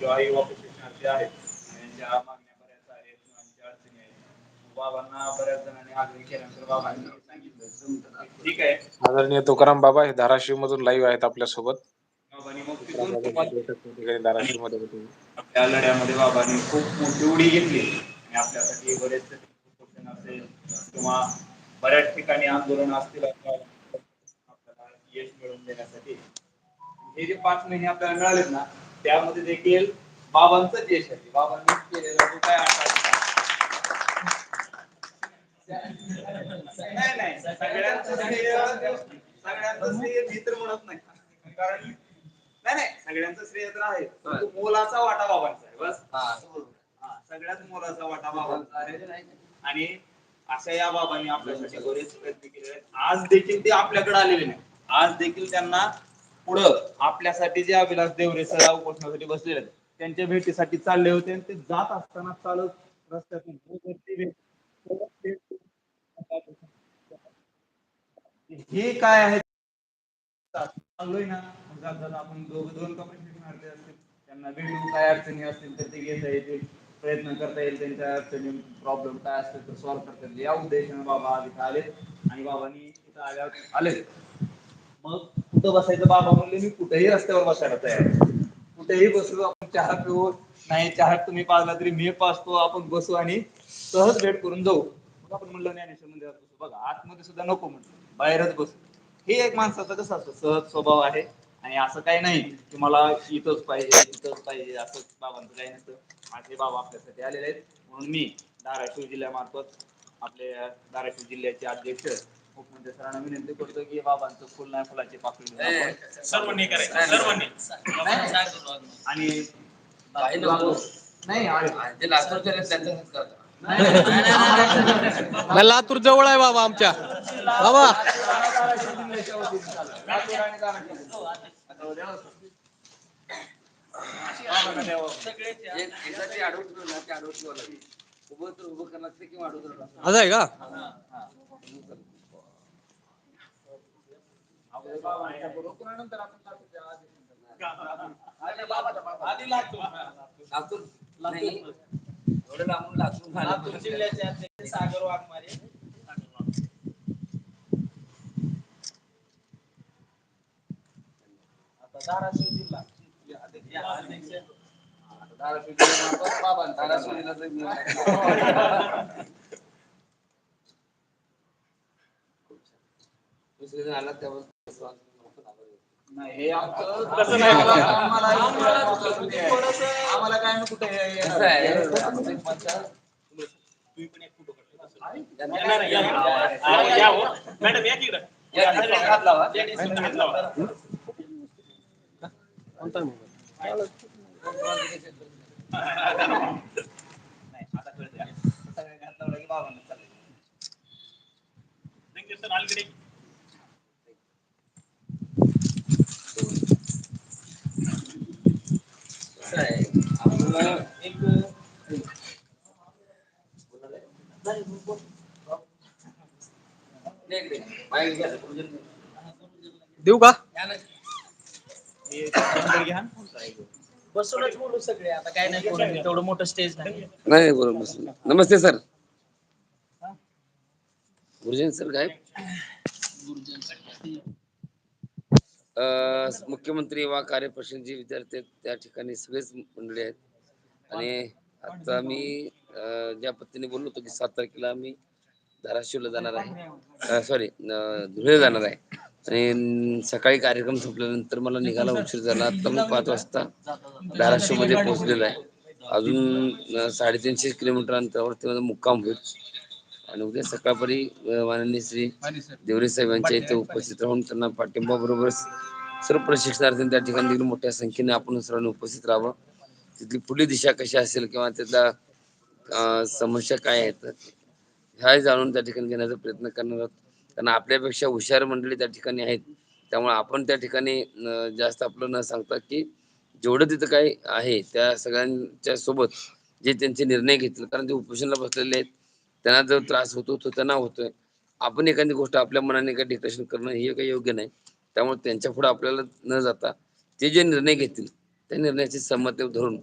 किंवा युवा प्रशिक्षणार्थी आहेत. ज्या मागण्या बऱ्याच आहेत अडचणी आहेत बाबांना बऱ्याच जणांनी आग्रह केल्यानंतर बाबांनी सांगितलं. ठीक आहे. आदरणीय तुकाराम बाबा हे धाराशिव मधून लाईव्ह आहेत आपल्यासोबत बाबांनी मग तिथून तुम्हाला धाराशिवमध्ये. आपल्या लढ्यामध्ये बाबांनी खूप मोठी उडी घेतली. आणि आपल्यासाठी बरेच असेल किंवा बऱ्याच ठिकाणी आंदोलन असतील आपल्याला यश मिळवून देण्यासाठी. हे जे पाच महिने आपल्याला मिळालेत ना त्यामध्ये देखील बाबांचंच यश आहे. बाबांनी केलेला जो काय नाही नाही. सगळ्यांचं श्रेय सगळ्यांचं श्रेय मी तर म्हणत नाही. कारण नाही नाही. सगळ्यांचं श्रेय तर आहे. मोलाचा वाटा बाबांचा आहे. बस. हा, सगळ्यात मोलाचा वाटा बाबांचा आहे. आणि अशा या बाबांनी आपल्यासाठी बरेच प्रयत्न केले आहेत. आज देखील ते आपल्याकडे आलेले नाही आज देखील त्यांना पुढं आपल्यासाठी जे अभिलाष देवरे सर उपोषणासाठी बसलेले आहेत त्यांच्या भेटीसाठी चालले होते आणि ते जात असताना चालत रस्त्यातून हे काय आहे? चाललोय ना. जात जात आपण दोघं दोन कपडे मारले असतील. त्यांना भेटून काय अडचणी असतील तर ते घेता येतील. प्रयत्न करता येईल त्यांच्या अडचणी. प्रॉब्लेम काय असतील तर सॉल्व्ह करता येईल. या उद्देशाने बाबा इथं आले आणि बाबांनी इथं आल्यावर आले मग कुठं बसायचं? बाबा म्हणले मी कुठेही रस्त्यावर बसायला तयार कुठेही बसलो आपण चहा पिऊ. नाही चहा तुम्ही पाजला तरी मी पाजतो. आपण बसू आणि सहज भेट करून जाऊ. मग आपण म्हणलं ज्ञानेश्वर मंदिरात बसू. बघा आतमध्ये सुद्धा नको म्हणलं बाहेरच बसू. हे एक माणसाचा कसं असतं? सहज स्वभाव आहे. आणि असं काही नाही की मला इथंच पाहिजे इथंच पाहिजे असं बाबांचं काही नसतं. माझे बाबा आपल्यासाठी आलेले आहेत. म्हणून मी धाराशिव जिल्ह्यामार्फत आपले धाराशिव जिल्ह्याचे अध्यक्ष मुख्यमंत्री सरांना विनंती करतो की बाबांचं फुल नाही फुलाची पाकळी सर्वांनी करायचं सर्वांनी. आणि. नाही आहे. लातूर जवळ आहे बाबा आमच्या. बाबा. धाराशिव जिल्ह्याच्या वतीने आधी- लातूर. लातूर नाही एवढं लांबून लातूर लातूर जिल्ह्याचे अध्यक्ष सागर वाघमारे आता धाराशिव जिल्हा अध्यक्ष धाराशिव जिल्ह्यामार्फत बाबांचा धाराशिव जिल्ह्याचं दुसरे जण आला त्यावर नाही हे आमचं तसं नाही आम्हाला आम्हाला आम्हाला काय ना कुठे कसं आहे? आमचं एक मत आहे. तुम्ही पण एक फोटो काढा. येणार आहे, या, या. या, या, हो. मॅडम या की इकडं. या, तिकडे हात लावा. Ladies ला हात लावा. नाही आता कळतंय. सगळ्या घातला की बाबांना चाललंय. Thank you, sir. अलीकडे. कसं आहे आपलं एक नाही, इकडे. माईक घ्या. देऊ का. बसूनच बोलू सगळे आता काय नाही कोणी तेवढं मोठं स्टेज नाही नाही बरोबर नमस्ते सर. गुरुजन सर काय मुख्यमंत्री वा कार्यप्रश्नचे विद्यार्थी आहेत त्या ठिकाणी सगळेच मंडळी आहेत. आणि आता मी ज्या पद्धतीने बोललो होतो की सात तारखेला मी धाराशिवला जाणार आहे. सॉरी धुळे जाणार आहे. आणि सकाळी कार्यक्रम संपल्यानंतर मला निघाला उशीर झाला. आता मी पाच वाजता धाराशिवमध्ये पोहोचलेलो आहे. अजून साडेतीनशे किलोमीटर अंतरावरती माझा मुक्काम होईल. आणि उद्या सकाळपरी माननीय श्री देवरे साहेब यांच्या इथे उपस्थित राहून त्यांना पाठिंबा बरोबर सर्व प्रशिक्षणार्थी त्या ठिकाणी मोठ्या संख्येने आपण सर्वांनी उपस्थित राहावं. तिथली पुढली दिशा कशी असेल किंवा त्यातल्या समस्या काय आहेत ह्या जाणून त्या ठिकाणी घेण्याचा प्रयत्न करणार आहोत. कारण आपल्यापेक्षा हुशार मंडळी त्या ठिकाणी आहेत. त्यामुळे आपण त्या ठिकाणी जास्त आपलं न सांगता की जेवढं तिथं काय आहे त्या सगळ्यांच्या सोबत जे त्यांचे निर्णय घेतील. कारण ते उपोषणाला बसलेले आहेत त्यांना जो त्रास होतो तो त्यांना होतोय. आपण एखादी गोष्ट आपल्या मनाने काही डिक्टेशन करणं हे काही योग्य नाही. त्यामुळे त्यांच्या पुढे आपल्याला न जाता ते जे निर्णय घेतील त्या निर्णयाची संमती धरून